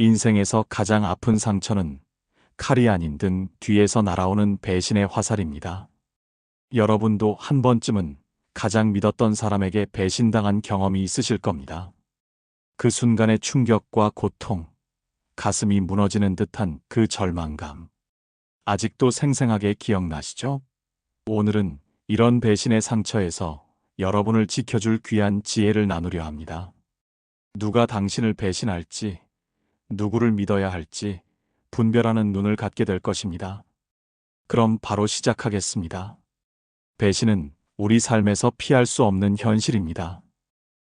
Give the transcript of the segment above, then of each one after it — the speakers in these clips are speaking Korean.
인생에서 가장 아픈 상처는 칼이 아닌 등 뒤에서 날아오는 배신의 화살입니다. 여러분도 한 번쯤은 가장 믿었던 사람에게 배신당한 경험이 있으실 겁니다. 그 순간의 충격과 고통, 가슴이 무너지는 듯한 그 절망감. 아직도 생생하게 기억나시죠? 오늘은 이런 배신의 상처에서 여러분을 지켜줄 귀한 지혜를 나누려 합니다. 누가 당신을 배신할지, 누구를 믿어야 할지 분별하는 눈을 갖게 될 것입니다. 그럼 바로 시작하겠습니다. 배신은 우리 삶에서 피할 수 없는 현실입니다.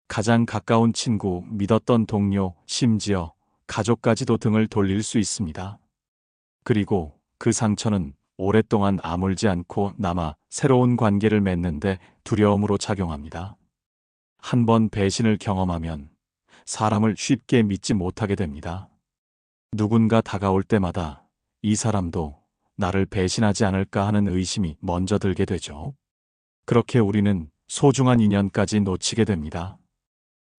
가장 가까운 친구, 믿었던 동료, 심지어 가족까지도 등을 돌릴 수 있습니다. 그리고 그 상처는 오랫동안 아물지 않고 남아 새로운 관계를 맺는데 두려움으로 작용합니다. 한 번 배신을 경험하면 사람을 쉽게 믿지 못하게 됩니다. 누군가 다가올 때마다 이 사람도 나를 배신하지 않을까 하는 의심이 먼저 들게 되죠. 그렇게 우리는 소중한 인연까지 놓치게 됩니다.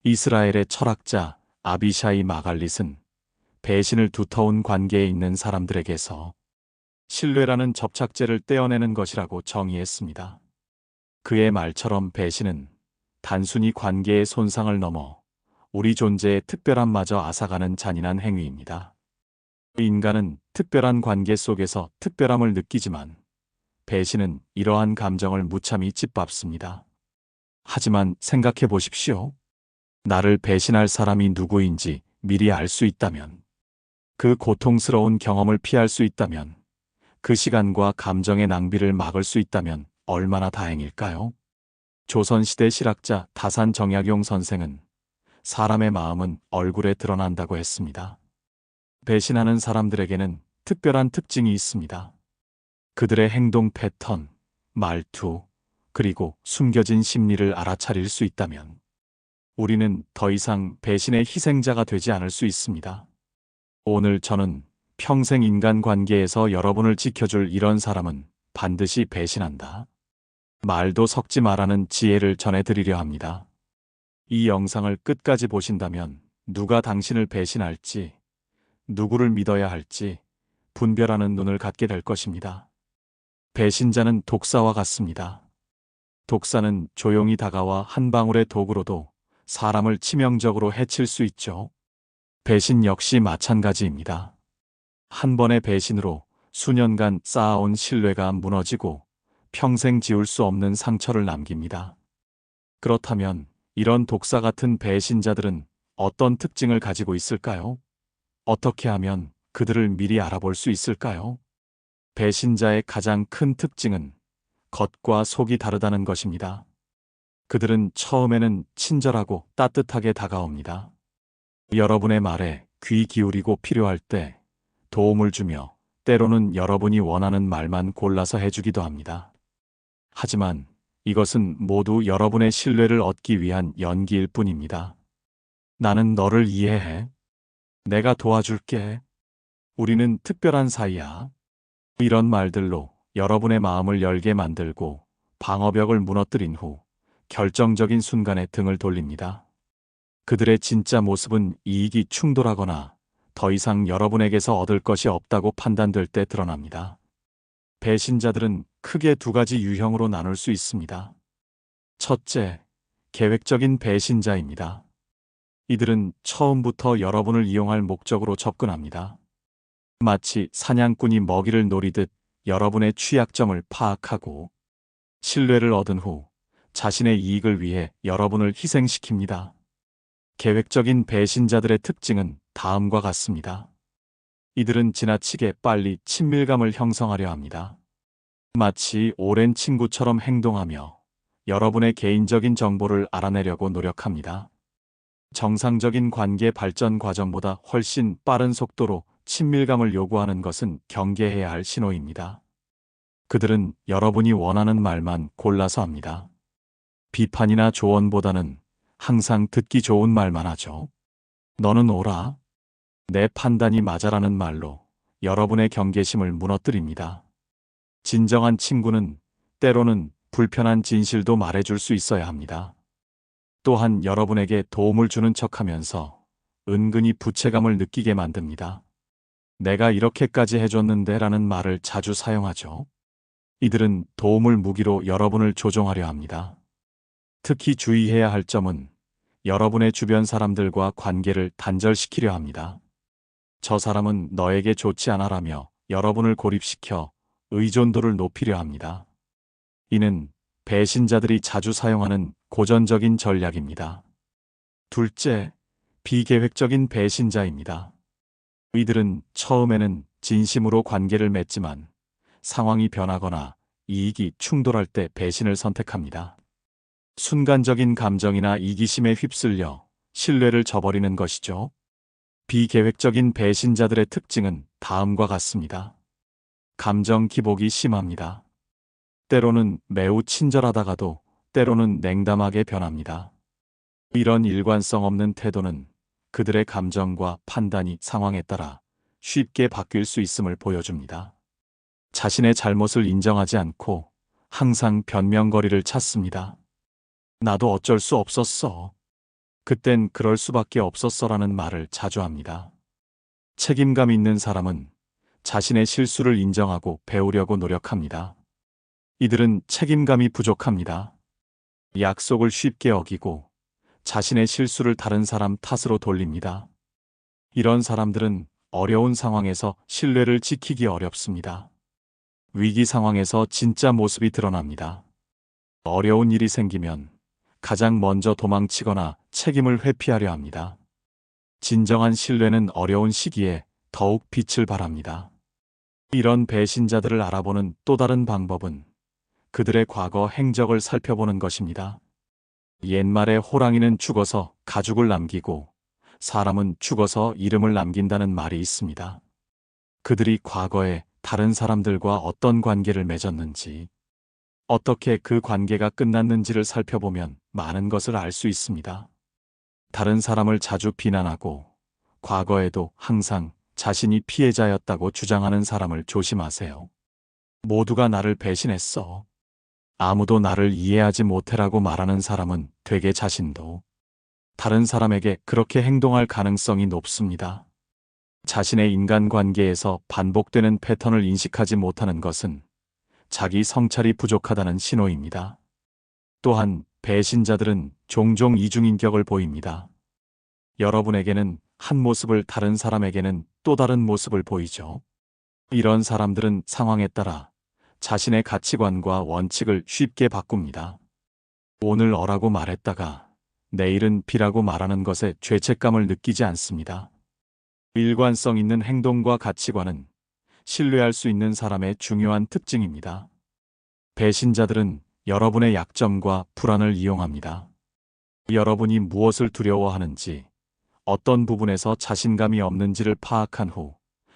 이스라엘의 철학자 아비샤이 마갈릿은 배신을 두터운 관계에 있는 사람들에게서 신뢰라는 접착제를 떼어내는 것이라고 정의했습니다. 그의 말처럼 배신은 단순히 관계의 손상을 넘어 우리 존재의 특별함마저 앗아가는 잔인한 행위입니다. 인간은 특별한 관계 속에서 특별함을 느끼지만 배신은 이러한 감정을 무참히 짓밟습니다. 하지만 생각해 보십시오. 나를 배신할 사람이 누구인지 미리 알 수 있다면, 그 고통스러운 경험을 피할 수 있다면, 그 시간과 감정의 낭비를 막을 수 있다면 얼마나 다행일까요? 조선시대 실학자 다산 정약용 선생은 사람의 마음은 얼굴에 드러난다고 했습니다. 배신하는 사람들에게는 특별한 특징이 있습니다. 그들의 행동 패턴, 말투, 그리고 숨겨진 심리를 알아차릴 수 있다면 우리는 더 이상 배신의 희생자가 되지 않을 수 있습니다. 오늘 저는 평생 인간 관계에서 여러분을 지켜줄 이런 사람은 반드시 배신한다. 말도 섞지 말라는 지혜를 전해드리려 합니다. 이 영상을 끝까지 보신다면 누가 당신을 배신할지, 누구를 믿어야 할지 분별하는 눈을 갖게 될 것입니다. 배신자는 독사와 같습니다. 독사는 조용히 다가와 한 방울의 독으로도 사람을 치명적으로 해칠 수 있죠. 배신 역시 마찬가지입니다. 한 번의 배신으로 수년간 쌓아온 신뢰가 무너지고 평생 지울 수 없는 상처를 남깁니다. 그렇다면 이런 독사 같은 배신자들은 어떤 특징을 가지고 있을까요? 어떻게 하면 그들을 미리 알아볼 수 있을까요? 배신자의 가장 큰 특징은 겉과 속이 다르다는 것입니다. 그들은 처음에는 친절하고 따뜻하게 다가옵니다. 여러분의 말에 귀 기울이고 필요할 때 도움을 주며 때로는 여러분이 원하는 말만 골라서 해주기도 합니다. 하지만 이것은 모두 여러분의 신뢰를 얻기 위한 연기일 뿐입니다. 나는 너를 이해해. 내가 도와줄게. 우리는 특별한 사이야. 이런 말들로 여러분의 마음을 열게 만들고 방어벽을 무너뜨린 후 결정적인 순간에 등을 돌립니다. 그들의 진짜 모습은 이익이 충돌하거나 더 이상 여러분에게서 얻을 것이 없다고 판단될 때 드러납니다. 배신자들은 크게 두 가지 유형으로 나눌 수 있습니다. 첫째, 계획적인 배신자입니다. 이들은 처음부터 여러분을 이용할 목적으로 접근합니다. 마치 사냥꾼이 먹이를 노리듯 여러분의 취약점을 파악하고 신뢰를 얻은 후 자신의 이익을 위해 여러분을 희생시킵니다. 계획적인 배신자들의 특징은 다음과 같습니다. 이들은 지나치게 빨리 친밀감을 형성하려 합니다. 마치 오랜 친구처럼 행동하며 여러분의 개인적인 정보를 알아내려고 노력합니다. 정상적인 관계 발전 과정보다 훨씬 빠른 속도로 친밀감을 요구하는 것은 경계해야 할 신호입니다. 그들은 여러분이 원하는 말만 골라서 합니다. 비판이나 조언보다는 항상 듣기 좋은 말만 하죠. 너는 오라. 내 판단이 맞아라는 말로 여러분의 경계심을 무너뜨립니다. 진정한 친구는 때로는 불편한 진실도 말해줄 수 있어야 합니다. 또한 여러분에게 도움을 주는 척 하면서 은근히 부채감을 느끼게 만듭니다. 내가 이렇게까지 해줬는데 라는 말을 자주 사용하죠. 이들은 도움을 무기로 여러분을 조종하려 합니다. 특히 주의해야 할 점은 여러분의 주변 사람들과 관계를 단절시키려 합니다. 저 사람은 너에게 좋지 않아라며 여러분을 고립시켜 의존도를 높이려 합니다. 이는 배신자들이 자주 사용하는 고전적인 전략입니다. 둘째, 비계획적인 배신자입니다. 이들은 처음에는 진심으로 관계를 맺지만 상황이 변하거나 이익이 충돌할 때 배신을 선택합니다. 순간적인 감정이나 이기심에 휩쓸려 신뢰를 저버리는 것이죠. 비계획적인 배신자들의 특징은 다음과 같습니다. 감정 기복이 심합니다. 때로는 매우 친절하다가도 때로는 냉담하게 변합니다. 이런 일관성 없는 태도는 그들의 감정과 판단이 상황에 따라 쉽게 바뀔 수 있음을 보여줍니다. 자신의 잘못을 인정하지 않고 항상 변명거리를 찾습니다. 나도 어쩔 수 없었어. 그땐 그럴 수밖에 없었어라는 말을 자주 합니다. 책임감 있는 사람은 자신의 실수를 인정하고 배우려고 노력합니다. 이들은 책임감이 부족합니다. 약속을 쉽게 어기고 자신의 실수를 다른 사람 탓으로 돌립니다. 이런 사람들은 어려운 상황에서 신뢰를 지키기 어렵습니다. 위기 상황에서 진짜 모습이 드러납니다. 어려운 일이 생기면 가장 먼저 도망치거나 책임을 회피하려 합니다. 진정한 신뢰는 어려운 시기에 더욱 빛을 발합니다. 이런 배신자들을 알아보는 또 다른 방법은 그들의 과거 행적을 살펴보는 것입니다. 옛말에 호랑이는 죽어서 가죽을 남기고 사람은 죽어서 이름을 남긴다는 말이 있습니다. 그들이 과거에 다른 사람들과 어떤 관계를 맺었는지, 어떻게 그 관계가 끝났는지를 살펴보면 많은 것을 알 수 있습니다. 다른 사람을 자주 비난하고 과거에도 항상 자신이 피해자였다고 주장하는 사람을 조심하세요. 모두가 나를 배신했어. 아무도 나를 이해하지 못해라고 말하는 사람은 되게 자신도 다른 사람에게 그렇게 행동할 가능성이 높습니다. 자신의 인간관계에서 반복되는 패턴을 인식하지 못하는 것은 자기 성찰이 부족하다는 신호입니다. 또한 배신자들은 종종 이중인격을 보입니다. 여러분에게는 한 모습을 다른 사람에게는 또 다른 모습을 보이죠. 이런 사람들은 상황에 따라 자신의 가치관과 원칙을 쉽게 바꿉니다. 오늘 어라고 말했다가 내일은 비라고 말하는 것에 죄책감을 느끼지 않습니다. 일관성 있는 행동과 가치관은 신뢰할 수 있는 사람의 중요한 특징입니다. 배신자들은 여러분의 약점과 불안을 이용합니다. 여러분이 무엇을 두려워하는지, 어떤 부분에서 자신감이 없는지를 파악한 후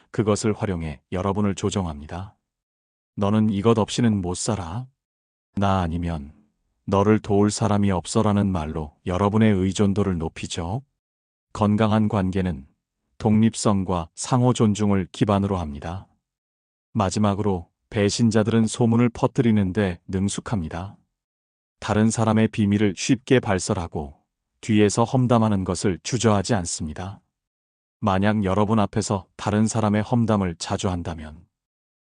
그것을 활용해 여러분을 조정합니다. 너는 이것 없이는 못 살아. 나 아니면 너를 도울 사람이 없어라는 말로 여러분의 의존도를 높이죠. 건강한 관계는 독립성과 상호 존중을 기반으로 합니다. 마지막으로 배신자들은 소문을 퍼뜨리는데 능숙합니다. 다른 사람의 비밀을 쉽게 발설하고 뒤에서 험담하는 것을 주저하지 않습니다. 만약 여러분 앞에서 다른 사람의 험담을 자주 한다면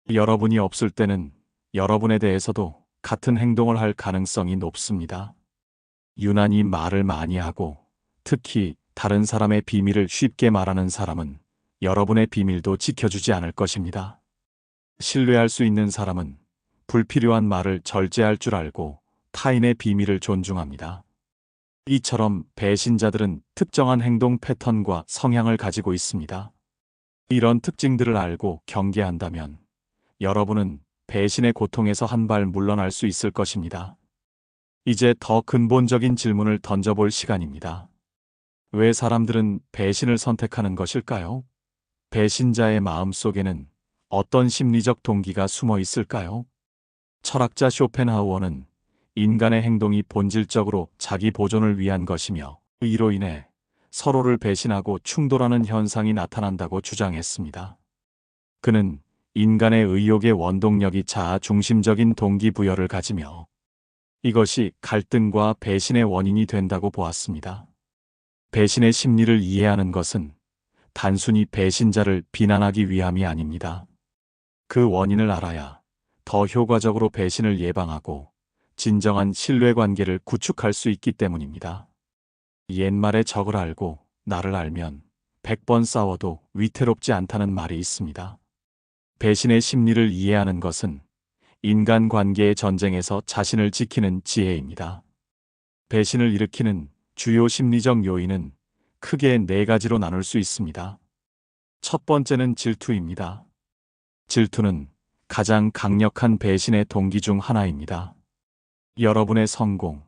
여러분이 없을 때는 여러분에 대해서도 같은 행동을 할 가능성이 높습니다. 유난히 말을 많이 하고 특히 다른 사람의 비밀을 쉽게 말하는 사람은 여러분의 비밀도 지켜주지 않을 것입니다. 신뢰할 수 있는 사람은 불필요한 말을 절제할 줄 알고 타인의 비밀을 존중합니다. 이처럼 배신자들은 특정한 행동 패턴과 성향을 가지고 있습니다. 이런 특징들을 알고 경계한다면 여러분은 배신의 고통에서 한 발 물러날 수 있을 것입니다. 이제 더 근본적인 질문을 던져볼 시간입니다. 왜 사람들은 배신을 선택하는 것일까요? 배신자의 마음 속에는 어떤 심리적 동기가 숨어 있을까요? 철학자 쇼펜하우어는 인간의 행동이 본질적으로 자기 보존을 위한 것이며 이로 인해 서로를 배신하고 충돌하는 현상이 나타난다고 주장했습니다. 그는 인간의 의욕의 원동력이 자아 중심적인 동기부여를 가지며 이것이 갈등과 배신의 원인이 된다고 보았습니다. 배신의 심리를 이해하는 것은 단순히 배신자를 비난하기 위함이 아닙니다. 그 원인을 알아야 더 효과적으로 배신을 예방하고 진정한 신뢰 관계를 구축할 수 있기 때문입니다. 옛말에 적을 알고 나를 알면 100번 싸워도 위태롭지 않다는 말이 있습니다. 배신의 심리를 이해하는 것은 인간 관계의 전쟁에서 자신을 지키는 지혜입니다. 배신을 일으키는 주요 심리적 요인은 크게 네 가지로 나눌 수 있습니다. 첫 번째는 질투입니다. 질투는 가장 강력한 배신의 동기 중 하나입니다. 여러분의 성공,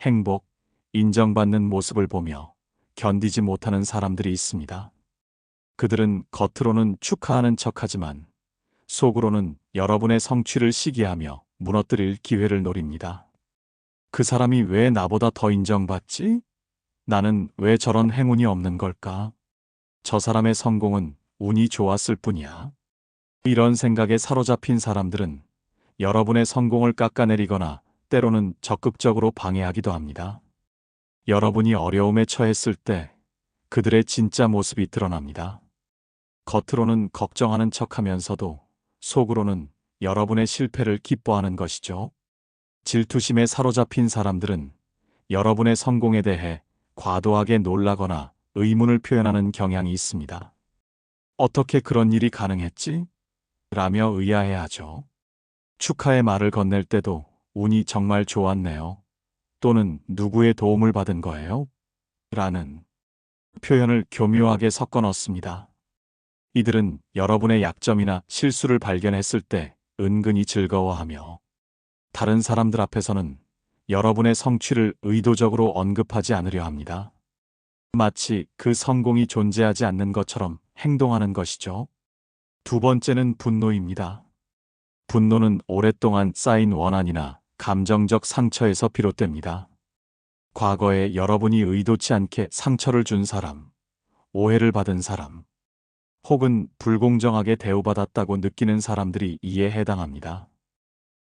행복, 인정받는 모습을 보며 견디지 못하는 사람들이 있습니다. 그들은 겉으로는 축하하는 척하지만 속으로는 여러분의 성취를 시기하며 무너뜨릴 기회를 노립니다. 그 사람이 왜 나보다 더 인정받지? 나는 왜 저런 행운이 없는 걸까? 저 사람의 성공은 운이 좋았을 뿐이야. 이런 생각에 사로잡힌 사람들은 여러분의 성공을 깎아내리거나 때로는 적극적으로 방해하기도 합니다. 여러분이 어려움에 처했을 때 그들의 진짜 모습이 드러납니다. 겉으로는 걱정하는 척 하면서도 속으로는 여러분의 실패를 기뻐하는 것이죠. 질투심에 사로잡힌 사람들은 여러분의 성공에 대해 과도하게 놀라거나 의문을 표현하는 경향이 있습니다. 어떻게 그런 일이 가능했지? 라며 의아해하죠. 축하의 말을 건넬 때도 운이 정말 좋았네요. 또는 누구의 도움을 받은 거예요? 라는 표현을 교묘하게 섞어 넣습니다. 이들은 여러분의 약점이나 실수를 발견했을 때 은근히 즐거워하며 다른 사람들 앞에서는 여러분의 성취를 의도적으로 언급하지 않으려 합니다. 마치 그 성공이 존재하지 않는 것처럼 행동하는 것이죠. 두 번째는 분노입니다. 분노는 오랫동안 쌓인 원한이나 감정적 상처에서 비롯됩니다. 과거에 여러분이 의도치 않게 상처를 준 사람, 오해를 받은 사람, 혹은 불공정하게 대우받았다고 느끼는 사람들이 이에 해당합니다.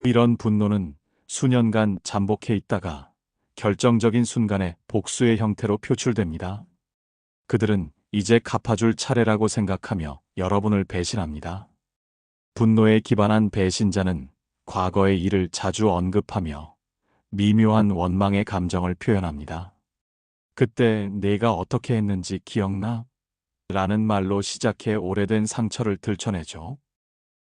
이런 분노는 수년간 잠복해 있다가 결정적인 순간에 복수의 형태로 표출됩니다. 그들은 이제 갚아줄 차례라고 생각하며 여러분을 배신합니다. 분노에 기반한 배신자는 과거의 일을 자주 언급하며 미묘한 원망의 감정을 표현합니다. 그때 내가 어떻게 했는지 기억나? 라는 말로 시작해 오래된 상처를 들춰내죠.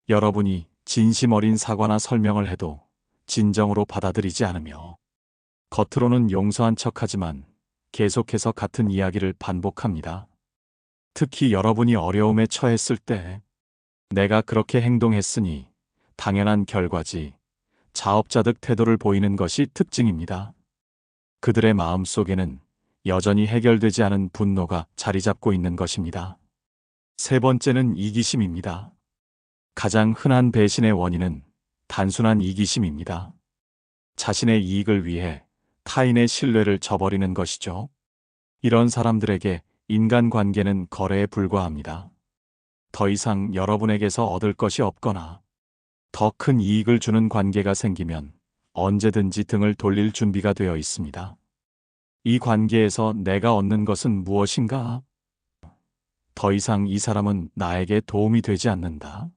여러분이 진심 어린 사과나 설명을 해도 진정으로 받아들이지 않으며 겉으로는 용서한 척하지만 계속해서 같은 이야기를 반복합니다. 특히 여러분이 어려움에 처했을 때 내가 그렇게 행동했으니 당연한 결과지 자업자득 태도를 보이는 것이 특징입니다. 그들의 마음 속에는 여전히 해결되지 않은 분노가 자리 잡고 있는 것입니다. 세 번째는 이기심입니다. 가장 흔한 배신의 원인은 단순한 이기심입니다. 자신의 이익을 위해 타인의 신뢰를 저버리는 것이죠. 이런 사람들에게 인간관계는 거래에 불과합니다. 더 이상 여러분에게서 얻을 것이 없거나 더 큰 이익을 주는 관계가 생기면 언제든지 등을 돌릴 준비가 되어 있습니다. 이 관계에서 내가 얻는 것은 무엇인가? 더 이상 이 사람은 나에게 도움이 되지 않는다.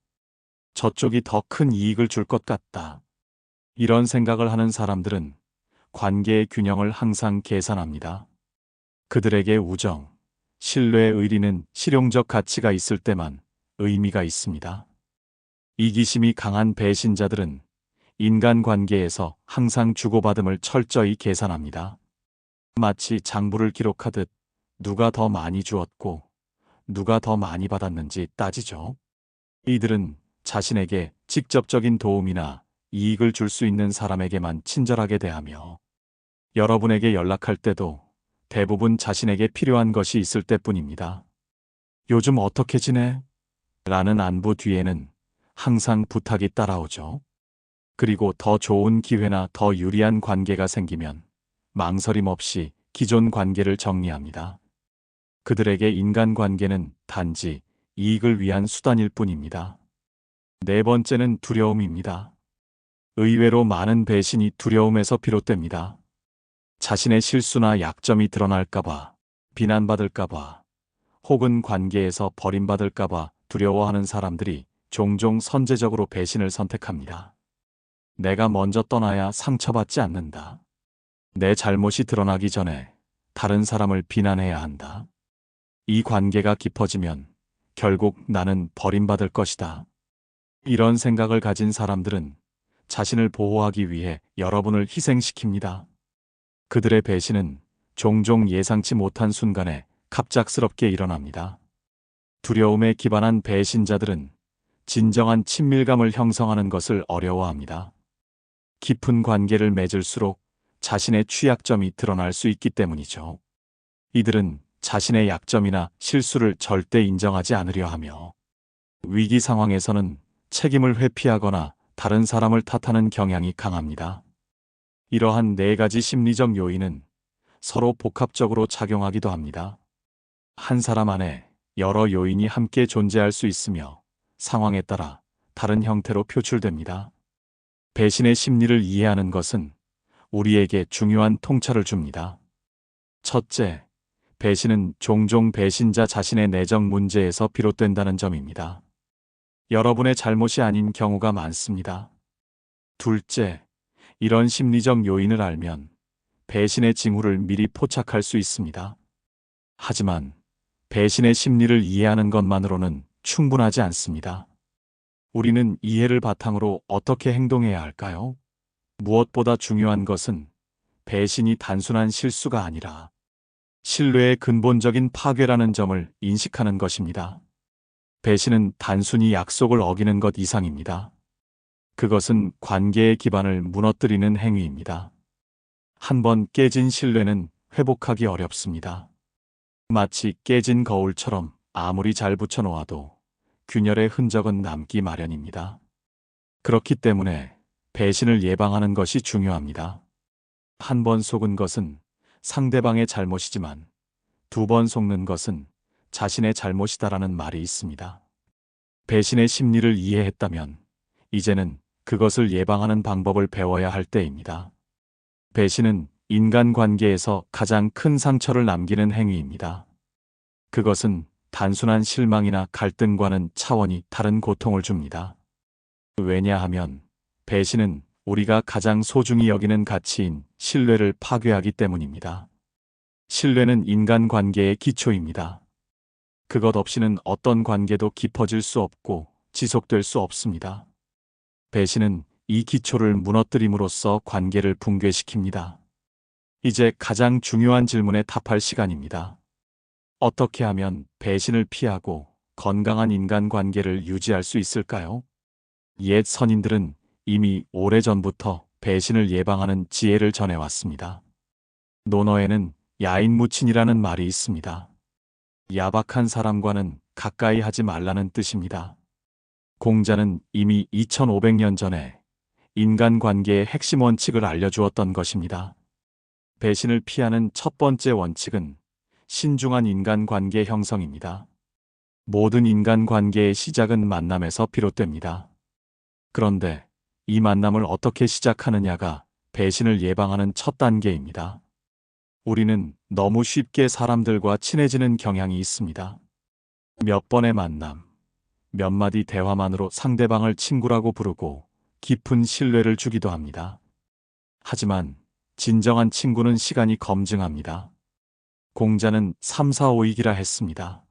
저쪽이 더 큰 이익을 줄 것 같다. 이런 생각을 하는 사람들은 관계의 균형을 항상 계산합니다. 그들에게 우정, 신뢰의 의리는 실용적 가치가 있을 때만 의미가 있습니다. 이기심이 강한 배신자들은 인간관계에서 항상 주고받음을 철저히 계산합니다. 마치 장부를 기록하듯 누가 더 많이 주었고 누가 더 많이 받았는지 따지죠. 이들은 자신에게 직접적인 도움이나 이익을 줄 수 있는 사람에게만 친절하게 대하며 여러분에게 연락할 때도 대부분 자신에게 필요한 것이 있을 때뿐입니다. 요즘 어떻게 지내? 라는 안부 뒤에는 항상 부탁이 따라오죠. 그리고 더 좋은 기회나 더 유리한 관계가 생기면 망설임 없이 기존 관계를 정리합니다. 그들에게 인간관계는 단지 이익을 위한 수단일 뿐입니다. 네 번째는 두려움입니다. 의외로 많은 배신이 두려움에서 비롯됩니다. 자신의 실수나 약점이 드러날까봐 비난받을까봐 혹은 관계에서 버림받을까봐 두려워하는 사람들이 종종 선제적으로 배신을 선택합니다. 내가 먼저 떠나야 상처받지 않는다. 내 잘못이 드러나기 전에 다른 사람을 비난해야 한다. 이 관계가 깊어지면 결국 나는 버림받을 것이다. 이런 생각을 가진 사람들은 자신을 보호하기 위해 여러분을 희생시킵니다. 그들의 배신은 종종 예상치 못한 순간에 갑작스럽게 일어납니다. 두려움에 기반한 배신자들은 진정한 친밀감을 형성하는 것을 어려워합니다. 깊은 관계를 맺을수록 자신의 취약점이 드러날 수 있기 때문이죠. 이들은 자신의 약점이나 실수를 절대 인정하지 않으려 하며 위기 상황에서는 책임을 회피하거나 다른 사람을 탓하는 경향이 강합니다. 이러한 네 가지 심리적 요인은 서로 복합적으로 작용하기도 합니다. 한 사람 안에 여러 요인이 함께 존재할 수 있으며 상황에 따라 다른 형태로 표출됩니다. 배신의 심리를 이해하는 것은 우리에게 중요한 통찰을 줍니다. 첫째, 배신은 종종 배신자 자신의 내적 문제에서 비롯된다는 점입니다. 여러분의 잘못이 아닌 경우가 많습니다. 둘째, 이런 심리적 요인을 알면 배신의 징후를 미리 포착할 수 있습니다. 하지만 배신의 심리를 이해하는 것만으로는 충분하지 않습니다. 우리는 이해를 바탕으로 어떻게 행동해야 할까요? 무엇보다 중요한 것은 배신이 단순한 실수가 아니라 신뢰의 근본적인 파괴라는 점을 인식하는 것입니다. 배신은 단순히 약속을 어기는 것 이상입니다. 그것은 관계의 기반을 무너뜨리는 행위입니다. 한 번 깨진 신뢰는 회복하기 어렵습니다. 마치 깨진 거울처럼 아무리 잘 붙여놓아도 균열의 흔적은 남기 마련입니다. 그렇기 때문에 배신을 예방하는 것이 중요합니다. 한 번 속은 것은 상대방의 잘못이지만 두 번 속는 것은 자신의 잘못이다라는 말이 있습니다. 배신의 심리를 이해했다면 이제는 그것을 예방하는 방법을 배워야 할 때입니다. 배신은 인간관계에서 가장 큰 상처를 남기는 행위입니다. 그것은 단순한 실망이나 갈등과는 차원이 다른 고통을 줍니다. 왜냐하면 배신은 우리가 가장 소중히 여기는 가치인 신뢰를 파괴하기 때문입니다. 신뢰는 인간관계의 기초입니다. 그것 없이는 어떤 관계도 깊어질 수 없고 지속될 수 없습니다. 배신은 이 기초를 무너뜨림으로써 관계를 붕괴시킵니다. 이제 가장 중요한 질문에 답할 시간입니다. 어떻게 하면 배신을 피하고 건강한 인간관계를 유지할 수 있을까요? 옛 선인들은 이미 오래전부터 배신을 예방하는 지혜를 전해왔습니다. 논어에는 야인무친이라는 말이 있습니다. 야박한 사람과는 가까이 하지 말라는 뜻입니다. 공자는 이미 2500년 전에 인간관계의 핵심 원칙을 알려주었던 것입니다. 배신을 피하는 첫 번째 원칙은 신중한 인간관계 형성입니다. 모든 인간관계의 시작은 만남에서 비롯됩니다. 그런데 이 만남을 어떻게 시작하느냐가 배신을 예방하는 첫 단계입니다. 우리는 너무 쉽게 사람들과 친해지는 경향이 있습니다. 몇 번의 만남, 몇 마디 대화만으로 상대방을 친구라고 부르고 깊은 신뢰를 주기도 합니다. 하지만 진정한 친구는 시간이 검증합니다. 공자는 3, 4, 5이기라 했습니다.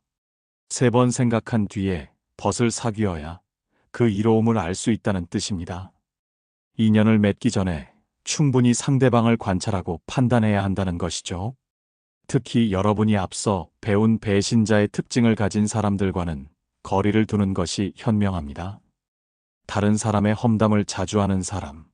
세 번 생각한 뒤에 벗을 사귀어야 그 이로움을 알 수 있다는 뜻입니다. 인연을 맺기 전에 충분히 상대방을 관찰하고 판단해야 한다는 것이죠. 특히 여러분이 앞서 배운 배신자의 특징을 가진 사람들과는 거리를 두는 것이 현명합니다. 다른 사람의 험담을 자주 하는 사람,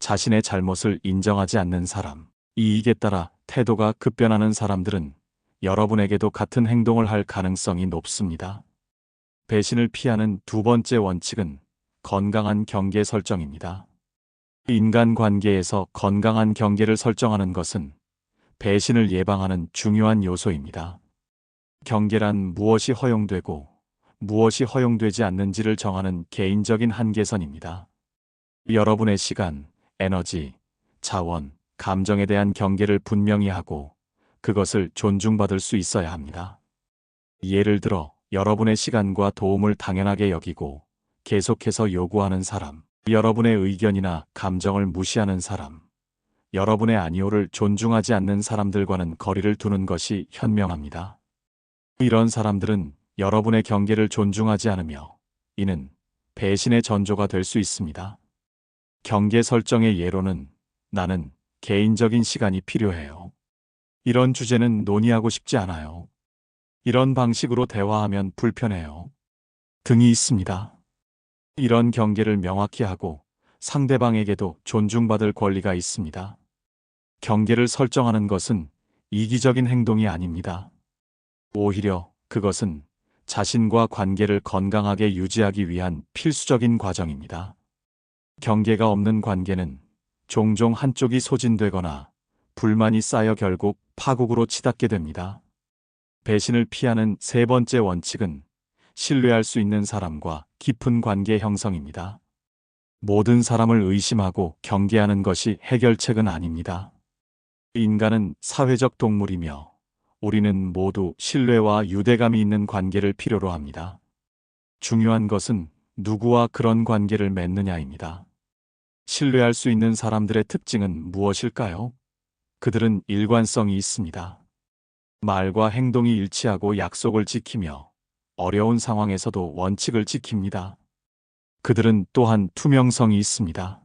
자신의 잘못을 인정하지 않는 사람, 이익에 따라 태도가 급변하는 사람들은 여러분에게도 같은 행동을 할 가능성이 높습니다. 배신을 피하는 두 번째 원칙은 건강한 경계 설정입니다. 인간관계에서 건강한 경계를 설정하는 것은 배신을 예방하는 중요한 요소입니다. 경계란 무엇이 허용되고 무엇이 허용되지 않는지를 정하는 개인적인 한계선입니다. 여러분의 시간, 에너지, 자원, 감정에 대한 경계를 분명히 하고 그것을 존중받을 수 있어야 합니다. 예를 들어 여러분의 시간과 도움을 당연하게 여기고 계속해서 요구하는 사람, 여러분의 의견이나 감정을 무시하는 사람, 여러분의 아니오를 존중하지 않는 사람들과는 거리를 두는 것이 현명합니다. 이런 사람들은 여러분의 경계를 존중하지 않으며 이는 배신의 전조가 될 수 있습니다. 경계 설정의 예로는 나는 개인적인 시간이 필요해요. 이런 주제는 논의하고 싶지 않아요. 이런 방식으로 대화하면 불편해요. 등이 있습니다. 이런 경계를 명확히 하고 상대방에게도 존중받을 권리가 있습니다. 경계를 설정하는 것은 이기적인 행동이 아닙니다. 오히려 그것은 자신과 관계를 건강하게 유지하기 위한 필수적인 과정입니다. 경계가 없는 관계는 종종 한쪽이 소진되거나 불만이 쌓여 결국 파국으로 치닫게 됩니다. 배신을 피하는 세 번째 원칙은 신뢰할 수 있는 사람과 깊은 관계 형성입니다. 모든 사람을 의심하고 경계하는 것이 해결책은 아닙니다. 인간은 사회적 동물이며 우리는 모두 신뢰와 유대감이 있는 관계를 필요로 합니다. 중요한 것은 누구와 그런 관계를 맺느냐입니다. 신뢰할 수 있는 사람들의 특징은 무엇일까요? 그들은 일관성이 있습니다. 말과 행동이 일치하고 약속을 지키며 어려운 상황에서도 원칙을 지킵니다. 그들은 또한 투명성이 있습니다.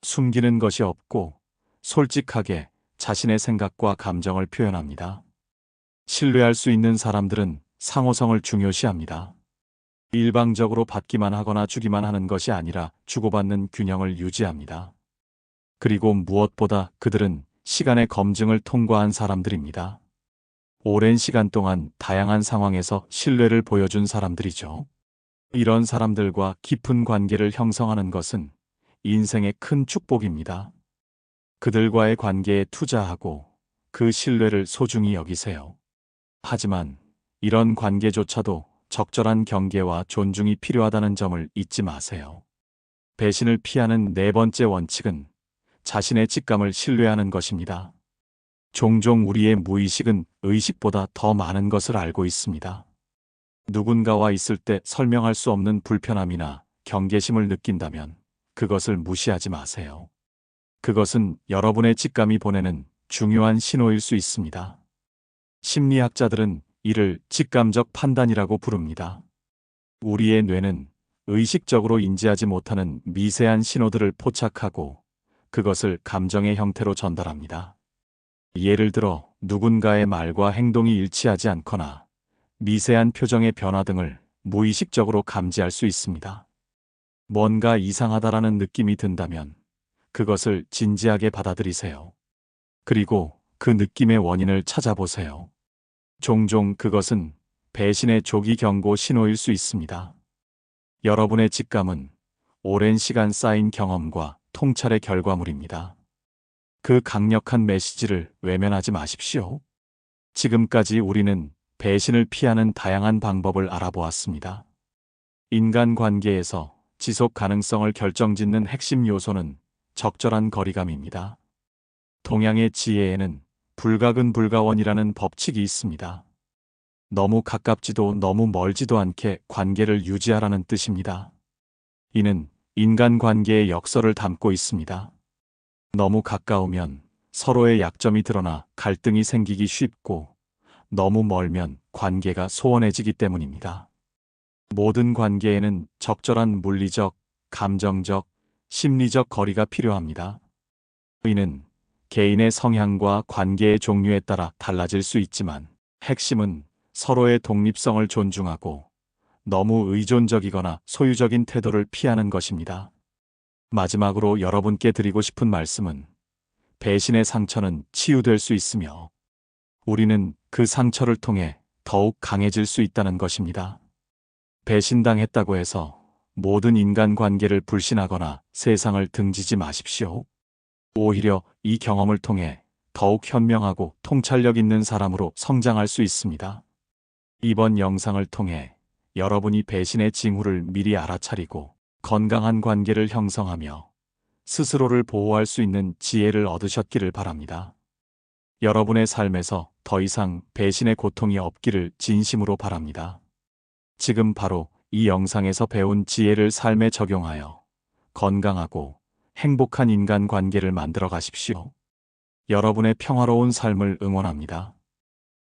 숨기는 것이 없고 솔직하게 자신의 생각과 감정을 표현합니다. 신뢰할 수 있는 사람들은 상호성을 중요시합니다. 일방적으로 받기만 하거나 주기만 하는 것이 아니라 주고받는 균형을 유지합니다. 그리고 무엇보다 그들은 시간의 검증을 통과한 사람들입니다. 오랜 시간 동안 다양한 상황에서 신뢰를 보여준 사람들이죠. 이런 사람들과 깊은 관계를 형성하는 것은 인생의 큰 축복입니다. 그들과의 관계에 투자하고 그 신뢰를 소중히 여기세요. 하지만 이런 관계조차도 적절한 경계와 존중이 필요하다는 점을 잊지 마세요. 배신을 피하는 네 번째 원칙은 자신의 직감을 신뢰하는 것입니다. 종종 우리의 무의식은 의식보다 더 많은 것을 알고 있습니다. 누군가와 있을 때 설명할 수 없는 불편함이나 경계심을 느낀다면 그것을 무시하지 마세요. 그것은 여러분의 직감이 보내는 중요한 신호일 수 있습니다. 심리학자들은 이를 직감적 판단이라고 부릅니다. 우리의 뇌는 의식적으로 인지하지 못하는 미세한 신호들을 포착하고 그것을 감정의 형태로 전달합니다. 예를 들어 누군가의 말과 행동이 일치하지 않거나 미세한 표정의 변화 등을 무의식적으로 감지할 수 있습니다. 뭔가 이상하다라는 느낌이 든다면 그것을 진지하게 받아들이세요. 그리고 그 느낌의 원인을 찾아보세요. 종종 그것은 배신의 조기 경고 신호일 수 있습니다. 여러분의 직감은 오랜 시간 쌓인 경험과 통찰의 결과물입니다. 그 강력한 메시지를 외면하지 마십시오. 지금까지 우리는 배신을 피하는 다양한 방법을 알아보았습니다. 인간 관계에서 지속 가능성을 결정짓는 핵심 요소는 적절한 거리감입니다. 동양의 지혜에는 불가근 불가원이라는 법칙이 있습니다. 너무 가깝지도 너무 멀지도 않게 관계를 유지하라는 뜻입니다. 이는 인간 관계의 역설을 담고 있습니다. 너무 가까우면 서로의 약점이 드러나 갈등이 생기기 쉽고 너무 멀면 관계가 소원해지기 때문입니다. 모든 관계에는 적절한 물리적, 감정적, 심리적 거리가 필요합니다. 이는 개인의 성향과 관계의 종류에 따라 달라질 수 있지만 핵심은 서로의 독립성을 존중하고 너무 의존적이거나 소유적인 태도를 피하는 것입니다. 마지막으로 여러분께 드리고 싶은 말씀은 배신의 상처는 치유될 수 있으며 우리는 그 상처를 통해 더욱 강해질 수 있다는 것입니다. 배신당했다고 해서 모든 인간 관계를 불신하거나 세상을 등지지 마십시오. 오히려 이 경험을 통해 더욱 현명하고 통찰력 있는 사람으로 성장할 수 있습니다. 이번 영상을 통해 여러분이 배신의 징후를 미리 알아차리고 건강한 관계를 형성하며 스스로를 보호할 수 있는 지혜를 얻으셨기를 바랍니다. 여러분의 삶에서 더 이상 배신의 고통이 없기를 진심으로 바랍니다. 지금 바로 이 영상에서 배운 지혜를 삶에 적용하여 건강하고 행복한 인간 관계를 만들어 가십시오. 여러분의 평화로운 삶을 응원합니다.